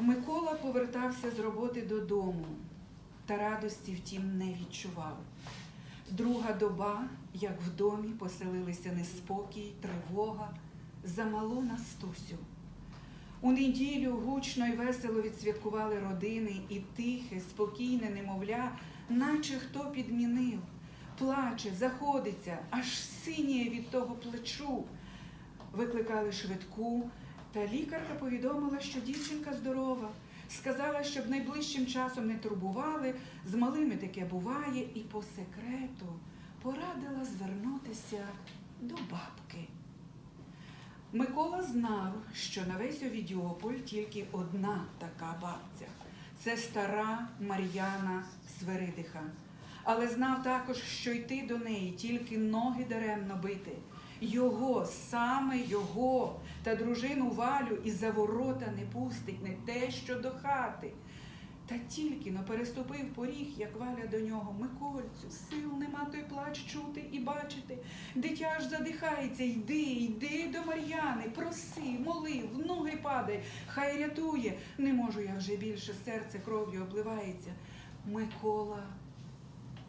Микола повертався з роботи додому, та радості втім не відчував. Друга доба, як в домі, поселилися неспокій, тривога за малу Настусю. У неділю гучно й весело відсвяткували родини, і тихе, спокійне немовля, наче хто підмінив. Плаче, заходиться, аж синіє від того плечу. Викликали швидку, та лікарка повідомила, що дівчинка здорова. Сказала, щоб найближчим часом не турбували, з малими таке буває, і по секрету порадила звернутися до бабки. Микола знав, що на весь Овідіополь тільки одна така бабця це стара Мар'яна Свиридиха. Але знав також, що йти до неї тільки ноги даремно бити. Його, саме його та дружину Валю і за ворота не пустить не те, що до хати. Та тільки но переступив поріг, як Валя до нього. Микольцю, сил нема той плач чути і бачити. Дитя аж задихається, йди, йди до Мар'яни, проси, моли, в ноги падай, хай рятує. Не можу я вже більше, серце кров'ю обливається. Микола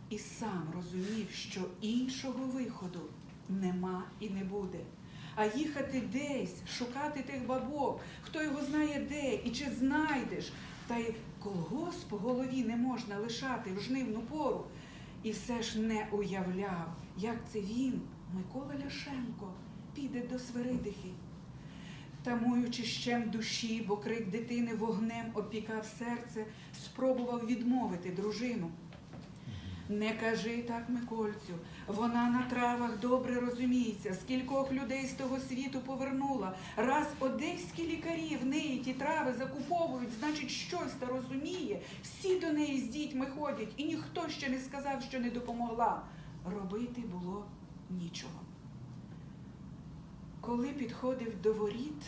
і сам розумів, що іншого виходу нема і не буде. А їхати десь, шукати тих бабок, хто його знає де і чи знайдеш, та й колгосп по голові не можна лишати в жнивну пору. І все ж не уявляв, як це він, Микола Ляшенко, піде до Свиридихи. Тамуючи щем душі, бо крик дитини вогнем опікав серце, спробував відмовити дружину. Не кажи так, Микольцю. Вона на травах добре розуміється, скількох людей з того світу повернула. Раз одеські лікарі в неї ті трави закуповують, значить, щось та розуміє. Всі до неї з дітьми ходять, і ніхто ще не сказав, що не допомогла. Робити було нічого. Коли підходив до воріт,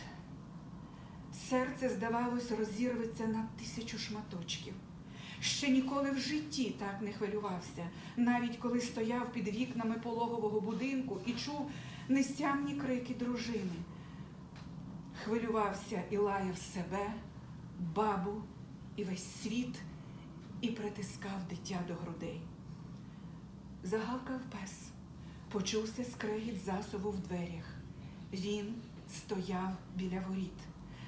серце, здавалось, розірветься на тисячу шматочків. Ще ніколи в житті так не хвилювався, навіть коли стояв під вікнами пологового будинку і чув нестямні крики дружини. Хвилювався і лаяв себе, бабу і весь світ, і притискав дитя до грудей. Загавкав пес, почувся скрегіт засову в дверях. Він стояв біля воріт,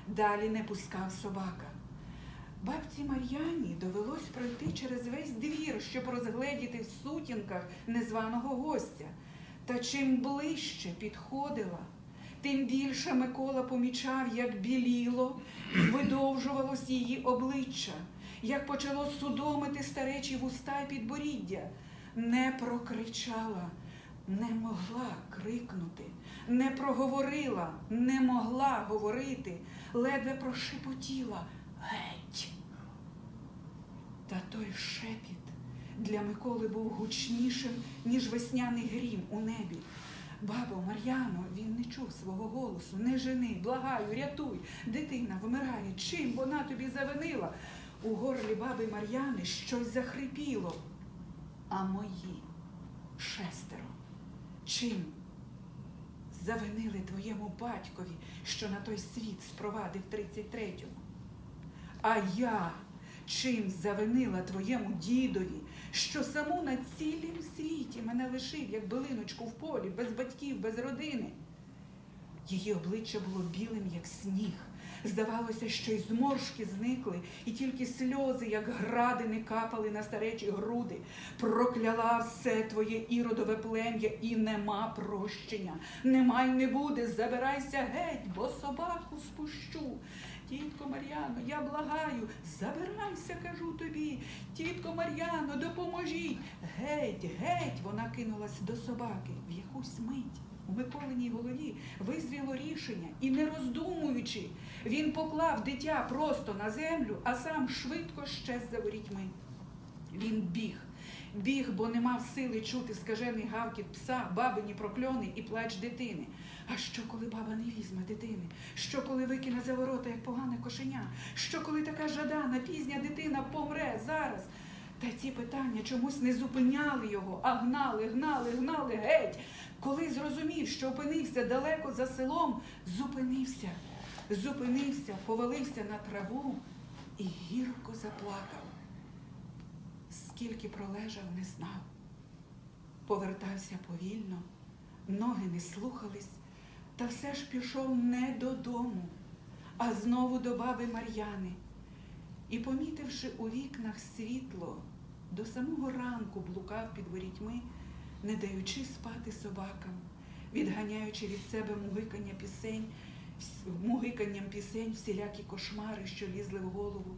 далі не пускав собака. Бабці Мар'яні довелось пройти через весь двір, щоб розгледіти в сутінках незваного гостя. Та чим ближче підходила, тим більше Микола помічав, як біліло видовжувалось її обличчя, як почало судомити старечі вуста й підборіддя. Не прокричала, не могла крикнути, не проговорила, не могла говорити, ледве прошепотіла. Та той шепіт для Миколи був гучнішим, ніж весняний грім у небі. Бабо, Мар'яно, він не чув свого голосу. Не жени, благаю, рятуй. Дитина вмирає. Чим вона тобі завинила? У горлі баби Мар'яни щось захрипіло. А мої шестеро. Чим завинили твоєму батькові, що на той світ спровадив 33-му? А я чим завинила твоєму дідові, що саму на цілім світі мене лишив, як билиночку в полі, без батьків, без родини. Її обличчя було білим, як сніг. Здавалося, що й зморшки зникли, і тільки сльози, як градини, капали на старечі груди. Прокляла все твоє іродове плем'я, і нема прощення. Нема й не буде. Забирайся геть, бо собаку спущу. Тітко Мар'яно, я благаю, забирайся, кажу тобі. Тітко Мар'яно, допоможіть. Геть, геть, вона кинулась до собаки в якусь мить. У Миколиній голові визріло рішення, і не роздумуючи, він поклав дитя просто на землю, а сам швидко щез за ворітьми. Він біг, біг, бо не мав сили чути скажений гавкіт пса, бабині прокльони і плач дитини. А що, коли баба не візьме дитини? Що, коли викине за ворота, як погане кошеня? Що, коли така жадана, пізня дитина помре зараз? Та ці питання чомусь не зупиняли його, а гнали, гнали, гнали геть. Коли зрозумів, що опинився далеко за селом, зупинився, зупинився, повалився на траву і гірко заплакав. Скільки пролежав, не знав. Повертався повільно, ноги не слухались, та все ж пішов не додому, а знову до баби Мар'яни. І, помітивши у вікнах світло, до самого ранку блукав під ворітьми, не даючи спати собакам, відганяючи від себе мугикання пісень, мугиканням пісень всілякі кошмари, що лізли в голову.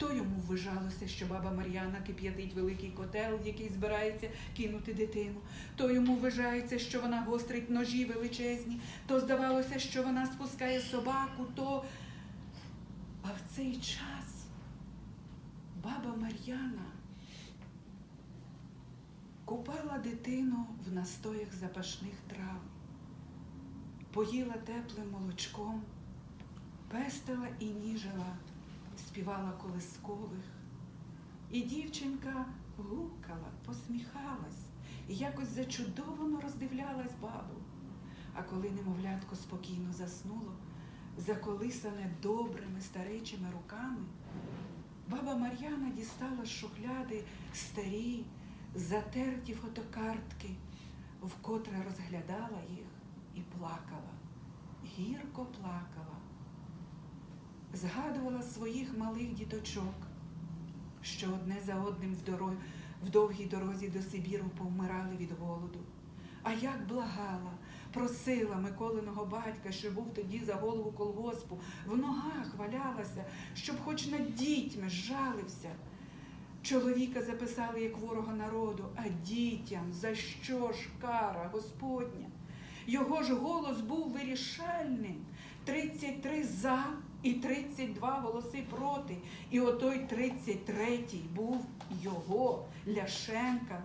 То йому ввижалося, що баба Мар'яна кип'ятить великий котел, який збирається кинути дитину. То йому вважається, що вона гострить ножі величезні, то здавалося, що вона спускає собаку, то. А в цей час баба Мар'яна купала дитину в настоях запашних трав, поїла теплим молочком, пестила і ніжила, співала колискових. І дівчинка гукала, посміхалась і якось зачудовано роздивлялась бабу. А коли немовлятко спокійно заснуло, заколисане добрими старечими руками, баба Мар'яна дістала з шухляди старі, затерті фотокартки, вкотре розглядала їх і плакала, гірко плакала, згадувала своїх малих діточок, що одне за одним в, доро... в довгій дорозі до Сибіру повмирали від голоду. А як благала, просила Миколиного батька, що був тоді за голову колгоспу, в ногах валялася, щоб хоч над дітьми жалився. Чоловіка записали як ворога народу, а дітям за що ж кара Господня? Його ж голос був вирішальним. 33 за і 32 голоси проти. І отой 33-й був його, Ляшенка.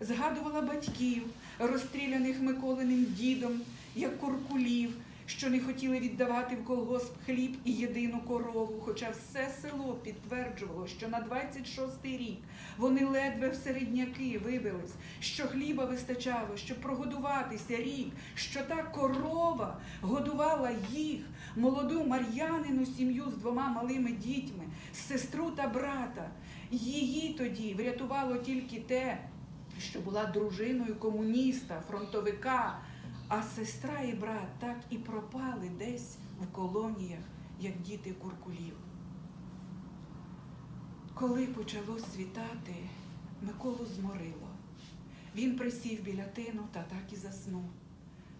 Згадувала батьків, розстріляних Миколиним дідом, як куркулів, що не хотіли віддавати в колгосп хліб і єдину корову, хоча все село підтверджувало, що на 26-й рік вони ледве в середняки вибились, що хліба вистачало, щоб прогодуватися рік, що та корова годувала їх, молоду Мар'янину сім'ю з двома малими дітьми, сестру та брата. Її тоді врятувало тільки те, що була дружиною комуніста, фронтовика, а сестра і брат так і пропали десь в колоніях, як діти куркулів. Коли почало світати, Миколу зморило. Він присів біля тину та так і заснув.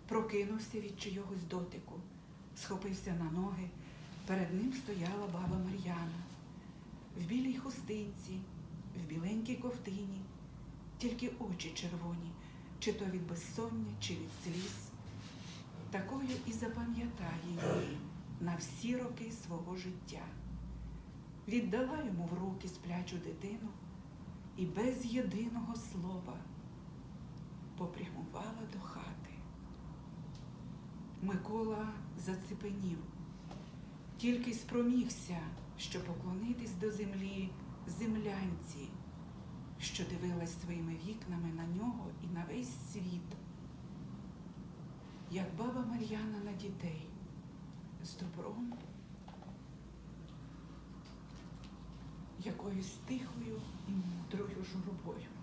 Прокинувся від чийогось дотику, схопився на ноги. Перед ним стояла баба Мар'яна в білій хустинці, в біленькій ковтині, тільки очі червоні, чи то від безсоння, чи від сліз. Такою і запам'ятає її на всі роки свого життя. Віддала йому в руки сплячу дитину і без єдиного слова попрямувала до хати. Микола зацепенів, тільки спромігся, що поклонитись до землі землянці, що дивилась своїми вікнами на нього і на весь світ, як баба Мар'яна на дітей з добром, якоюсь тихою і мудрою журбою.